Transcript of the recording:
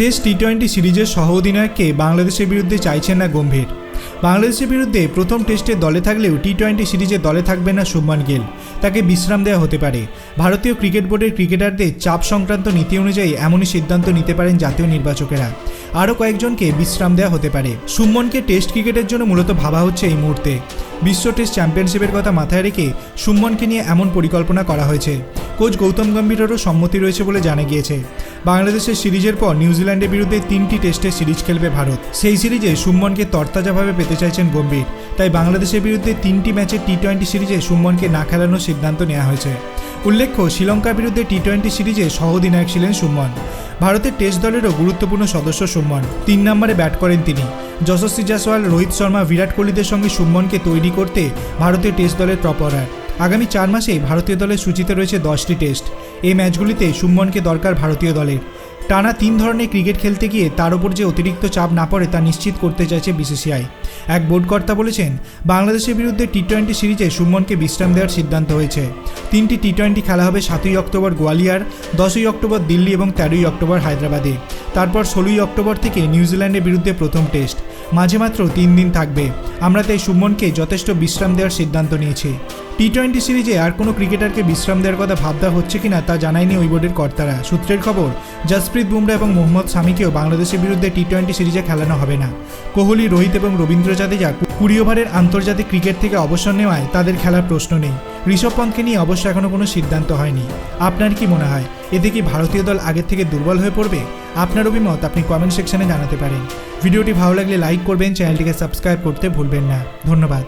শেষ T twenty সিরিজের সহ অধিনায়ককে বাংলাদেশের বিরুদ্ধে চাইছেন না গম্ভীর। বাংলাদেশের বিরুদ্ধে প্রথম টেস্টে দলে থাকলেও টি টোয়েন্টি সিরিজে দলে থাকবে না শুভমান গিল। তাকে বিশ্রাম দেওয়া হতে পারে। ভারতীয় ক্রিকেট বোর্ডের ক্রিকেটারদের চাপ সংক্রান্ত নীতি অনুযায়ী এমনই সিদ্ধান্ত নিতে পারেন জাতীয় নির্বাচকেরা। আরও কয়েকজনকে বিশ্রাম দেওয়া হতে পারে। সুমনকে টেস্ট ক্রিকেটের জন্য মূলত ভাবা হচ্ছে এই মুহূর্তে। বিশ্ব টেস্ট চ্যাম্পিয়নশিপের কথা মাথায় রেখে সুমনকে নিয়ে এমন পরিকল্পনা করা হয়েছে। কোচ গৌতম গম্ভীরেরও সম্মতি রয়েছে বলে জানা গিয়েছে। বাংলাদেশের সিরিজের পর নিউজিল্যান্ডের বিরুদ্ধে তিনটি টেস্টে সিরিজ খেলবে ভারত। সেই সিরিজে সুমনকে তরতাজাভাবে পেতে চাইছেন গম্ভীর। তাই বাংলাদেশের বিরুদ্ধে তিনটি ম্যাচের টি টোয়েন্টি সিরিজে সুমনকে না খেলানোর সিদ্ধান্ত নেওয়া হয়েছে। উল্লেখ্য, শ্রীলঙ্কার বিরুদ্ধে টি টোয়েন্টি সিরিজে সহ অধিনায়ক ছিলেন সুমন। ভারতের টেস্ট দলেরও গুরুত্বপূর্ণ সদস্য সুমন। তিন নম্বরে ব্যাট করেন তিনি। যশস্বী জাসওয়াল, রোহিত শর্মা, বিরাট কোহলিদের সঙ্গে সুমনকে তৈরি করতে ভারতীয় টেস্ট দলের টপ অর্ডার। আগামী চার মাসেই ভারতীয় দলের সূচিতে রয়েছে দশটি টেস্ট। এই ম্যাচগুলিতে সুমনকে দরকার ভারতীয় দলের। টানা তিন ধরনের ক্রিকেট খেলতে গিয়ে তার উপর যে অতিরিক্ত চাপ না পড়ে তা নিশ্চিত করতে চাইছে বিসিসিআই। এক বোর্ডকর্তা বলেছেন, বাংলাদেশের বিরুদ্ধে টি টোয়েন্টি সিরিজে সুমনকে বিশ্রাম দেওয়ার সিদ্ধান্ত হয়েছে। তিনটি টি টোয়েন্টি খেলা হবে সাতই অক্টোবর গোয়ালিয়র, দশই অক্টোবর দিল্লি এবং তেরোই অক্টোবর হায়দ্রাবাদে। তারপর ষোলোই অক্টোবর থেকে নিউজিল্যান্ডের বিরুদ্ধে প্রথম টেস্ট। মাঝে মাত্র তিন দিন থাকবে। আমরা তাই সুমনকে যথেষ্ট বিশ্রাম দেওয়ার সিদ্ধান্ত নিয়েছি। টি টোয়েন্টি সিরিজে আর কোনো ক্রিকেটারকে বিশ্রাম দেওয়ার কথা ভাবনা হচ্ছে কিনা তা জানায়নি ওই বোর্ডের কর্তারা। সূত্রের খবর, জসপ্রীত বুমরা এবং মোহাম্মদ সামিকেও বাংলাদেশের বিরুদ্ধে টি টোয়েন্টি সিরিজে খেলানো হবে না। কোহলি, রোহিত এবং রবীন্দ্র জাদেজা কুড়ি ওভারের আন্তর্জাতিক ক্রিকেট থেকে অবসর নেওয়ায় তাদের খেলার প্রশ্ন নেই। ঋষভ পন্থকে নিয়ে অবশ্য এখনও কোনো সিদ্ধান্ত হয়নি। আপনার কি মনে হয়, এতে কি ভারতীয় দল আগের থেকে দুর্বল হয়ে পড়বে? আপনার অভিমত আপনি কমেন্ট সেকশনে জানাতে পারেন। ভিডিওটি ভালো লাগলে লাইক করবেন চ্যানেলটিকে সাবস্ক্রাইব করতে ভুলবেন না। ধন্যবাদ।